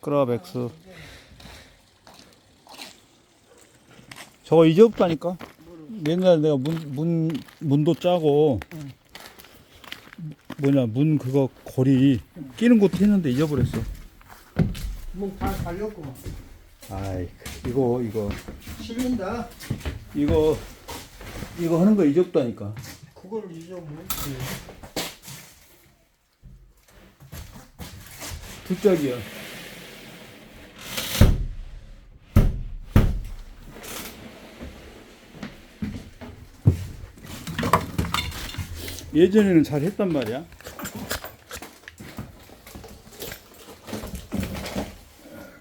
크라백스 저거 잊어없다니까 옛날에 내가 문, 문, 문도 짜고 뭐냐 문 그거 고리 끼는 것도 했는데 잊어버렸어 뭐다 달렸구만. 아이 이거 이거 실린다. 이거 이거 하는 거 잊었다니까 그걸 잊어먹지. 두 짝이야 예전에는 잘 했단 말이야.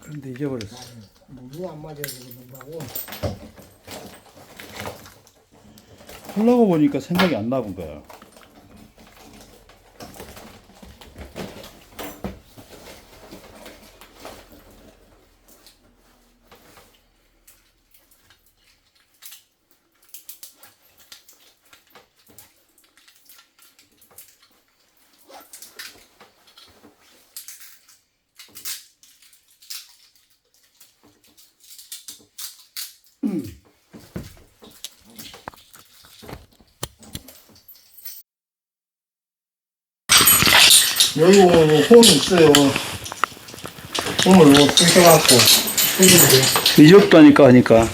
그런데 잊어버렸어. 물이 안 맞아서 그런다고. 하려고 보니까 생각이 안 나본 거야 여기 보면 홈이 있어요. 홈을 뭐 뜯겨갖고 뜯기면 돼. 잊었다니까 하니까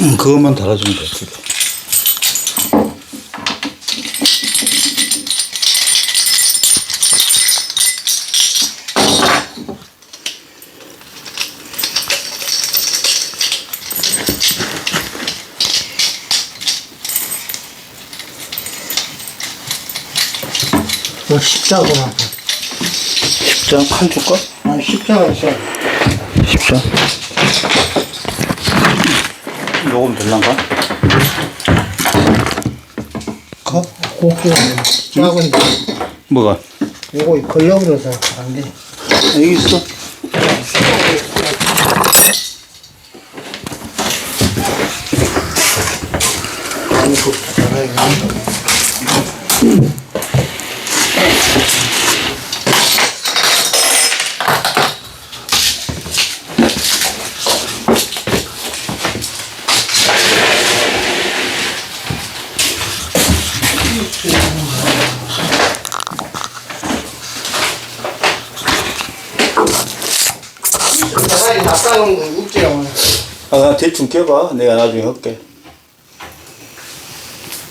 음, 그것만 달아주면 돼 그거. 뭐 십자구나. 십장 칼 줄까? 아 십자가 있어. 십장 요금 될란가? 거 곱게 작은데 뭐가? 요거 걸려버려서 안 돼. 여기 있어 아니 그 잘해. 대가리 낯가는 거 웃지요. 아 대충 껴봐 내가 나중에 할게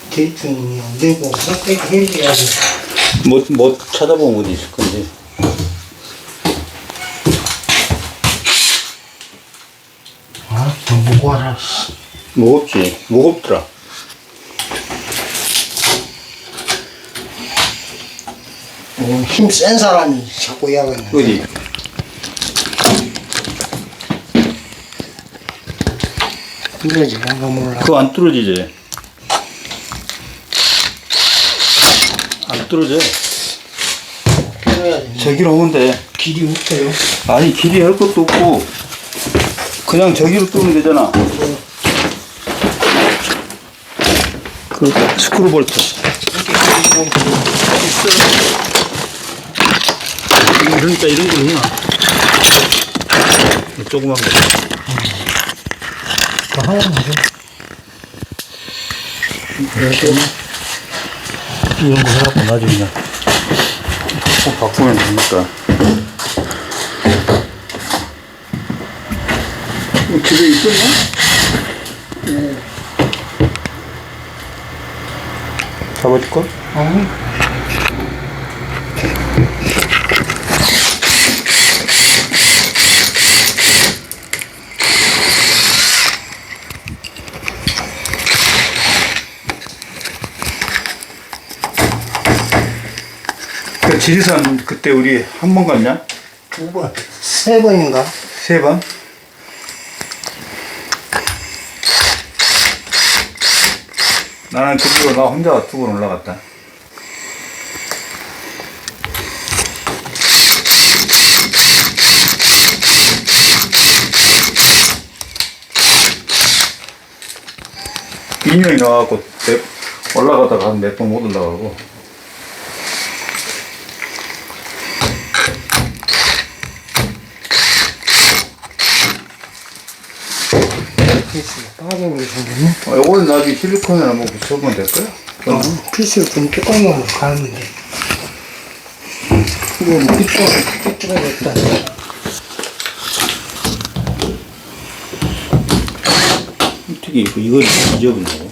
대충이 안 되고 그렇게 해줘야지. 뭐, 뭐 찾아보면 어디 있을 건지 아, 더 무거워라. 씨. 무겁지 무겁더라 어, 힘센 사람이 자꾸 이야기하네. 어디? 그러지, 뭔가 몰라. 그거 안 뚫어지지? 안 뚫어져 그래야지. 저기로 돼 길이 웃겨요. 아니 길이 할 것도 없고 그냥 저기로 뚫으면 되잖아 그 스크루 볼트 그러니까 이런 걸 해놔 조그만 거 더 하면 되죠. 이런 거 해갖고 나중에 그냥 꼭 바꾸면 되니까 집에 있었나? 네. 잡아줄까? 아니, 지리산 그때 우리 한 번 갔냐? 두 번, 세 번인가? 세 번? 나는 그리고 나 혼자 두 번 올라갔다. 인형이 나와갖고 올라갔다가 한 몇 번 못 올라가고. 빠져버리 생겼네. 어, 요거는 나중에 실리콘이나 뭐 붙여보면 될까요? 어, 피스를 좀 조금만 가면 돼. 이거 삐뚤어, 삐뚤어졌다. 어떻게 이거 이걸 잊어본다고?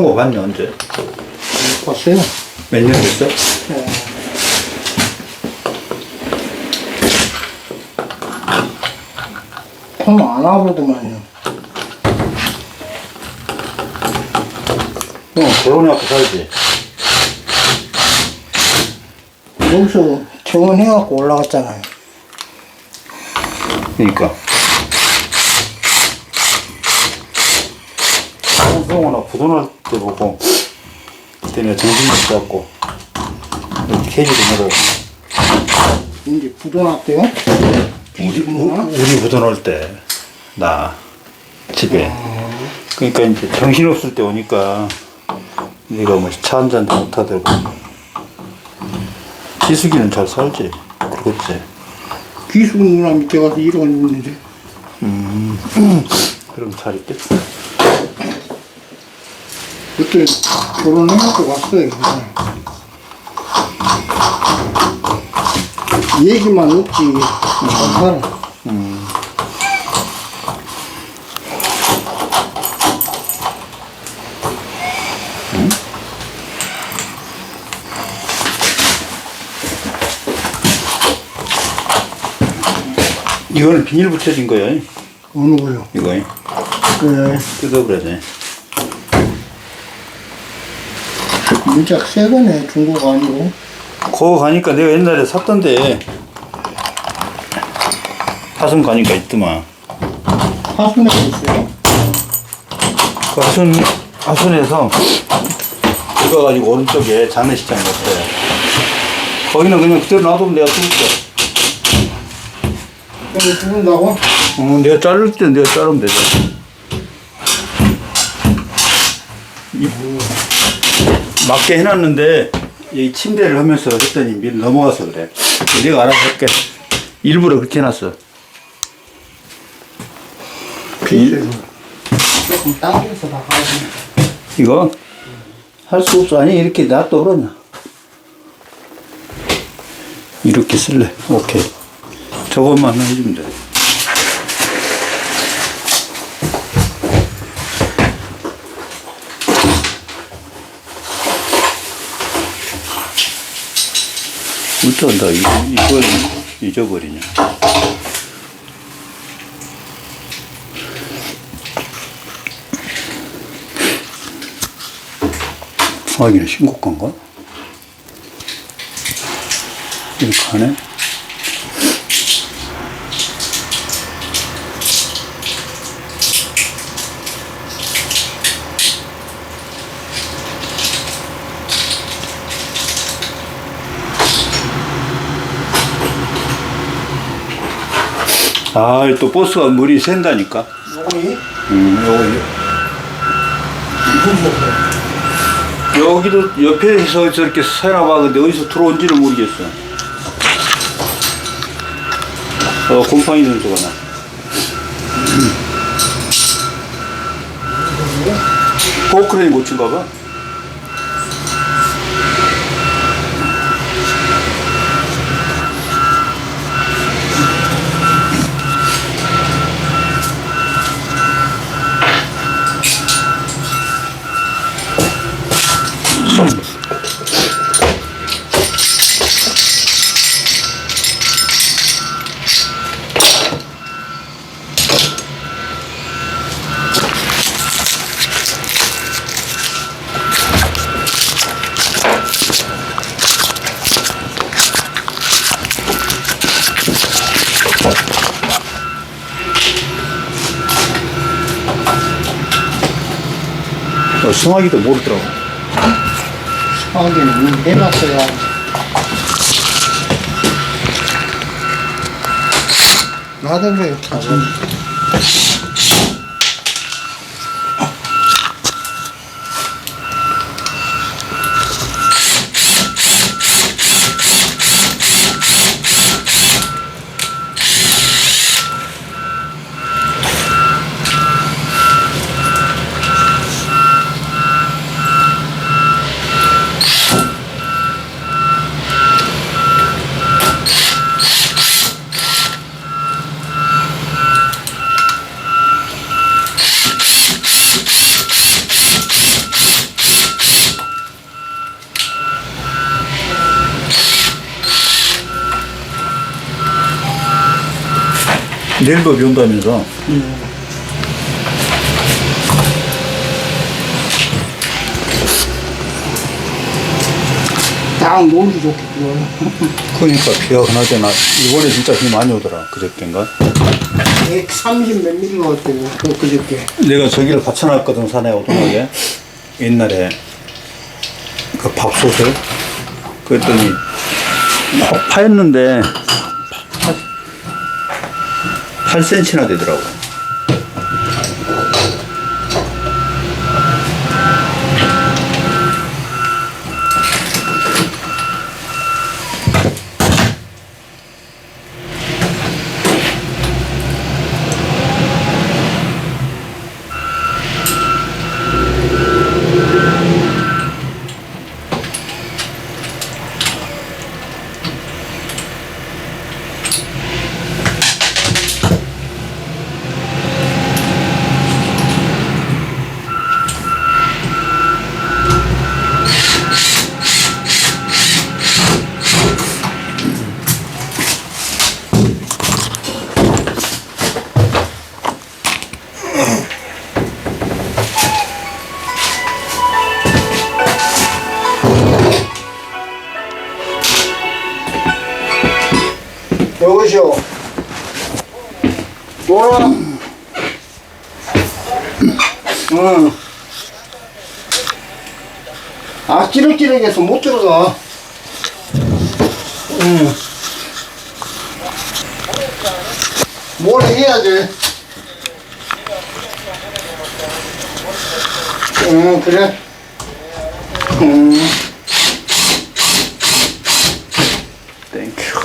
시험 거 봤냐 언제? 봤어요? 몇 년 됐어? 손안 와보더만요. 형 결혼해갖고 살지? 여기서 퇴원해갖고 올라갔잖아요. 그니까. 성성아 부도날 때 보고 그때 내가 정신이 없고 캐지도 못하고 이제 부도났대요? 뒤지구나. 우리 부도날 때 나 집에. 그러니까 이제 정신 없을 때 오니까 네가 뭐 차 한잔 못하더라고. 지숙이는 잘 살지? 그렇지. 기숙 누나 밑에 가서 일하고 있는데. 그럼 잘 있겠다 그때 결혼해갖고 왔어요. 그냥. 얘기만 없지. 잘 살아. 이거는 비닐 붙여진 거야 어느 거요? 이거 그래. 뜯어 그래야 돼 진짜 새 거네. 중국 아니고. 거 가니까 내가 옛날에 샀던데 하순 가니까 있더만 하순에 있어요? 그 하순 하순에서 들어가가지고 오른쪽에 장례식장 갔어요 거기는 그냥 그대로 놔두면 내가 뚫을게 그럼 죽는다고? 어, 내가 자를 때 내가 자르면 되죠 이- 맞게 해놨는데 이 침대를 하면서 했더니 미리 넘어가서 그래. 내가 알아서 할게. 일부러 그렇게 해놨어. 비싸요. 조금 당겨서 나가야 돼. 이거 할 수 없어. 아니 이렇게 놔둬 그러냐? 이렇게 쓸래? 오케이. 저것만 해주면 돼 어쩐다 이걸 잊어버리냐 확인 신고가인가? 이렇게 하네? 아, 또 버스가 물이 샌다니까. 요거니? 음, 요거, 여기도 옆에서 저렇게 새나 봐. 근데 어디서 들어온지를 모르겠어. 어, 곰팡이 냄새가 나. 포크레인 고친가 봐. 어, 승하기도 모르더라고. 하기는 이미 해놨어야 나도 그래요 내일도 비 온다면서. 딱 놀기 비워요 그러니까 비가 그나저나 이번에 진짜 비 많이 오더라. 그저께인가? 130몇 미리가 왔대요 그- 그저께 내가 저기를 받쳐놨거든 산에 오동하게 옛날에 그 밥솥을 그랬더니 파- 파였는데 8cm나 되더라고 여보시오 뭐라 응. 아 찌르찌르해서 못 들어가 응. 뭘 해야 돼? 응 그래 응. 땡큐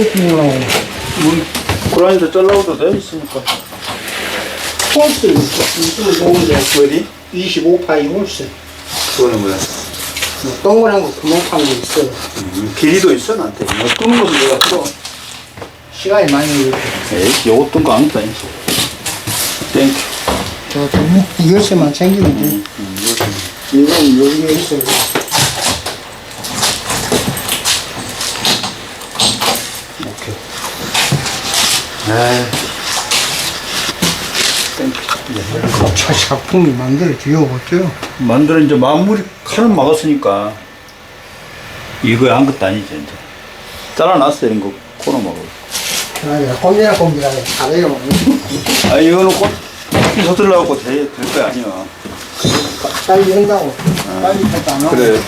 우리 고라니도 잘라오도 돼 있으니까. 홀스 있어. 이거 좋은데 어디? 25파이 홀스 그거는 뭐야? 뭐 동그란 거 구멍 판거 있어. 음, 길이도 있어 나한테. 끄는 것도 내가 또 시간이 많이 걸려. 에이 요거 뜬거 아니다 땡큐 저 좀, 열쇠만 챙기면 돼. 이건 여기에 있어요 오케이 에이 땡큐 이제 저 작품이 만들어지요 보죠 만들어 이제 마무리 칼은 막았으니까 이거에 한 것도 아니지 이제. 잘라놨어 이런 거 코너 막고 아니 꼼지락 꼼지락에 잘해요. 아 이거는 꼭 서둘러 갖고 될 거 아니야 빨리 한다고. 빨리 했다 안 하고 그래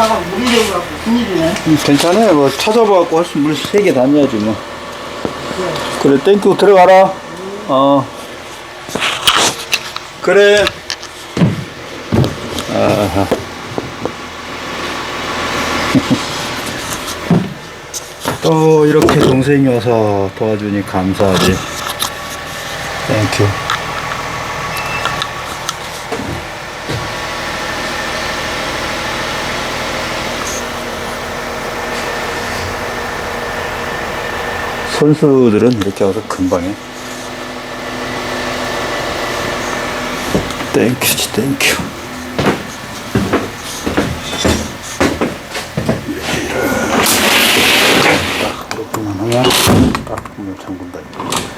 차가 물이 되고 큰일이네 음, 괜찮아요 뭐 찾아봐갖고 할수 물세 개 다녀야지 뭐 그래 땡큐 들어가라 어 그래. 아하. 또 이렇게 동생이 와서 도와주니 감사하지. 땡큐. 선수들은 이렇게 와서 금방 해. 땡큐지, 땡큐. 이렇게만 하면 딱 문을 잠근다.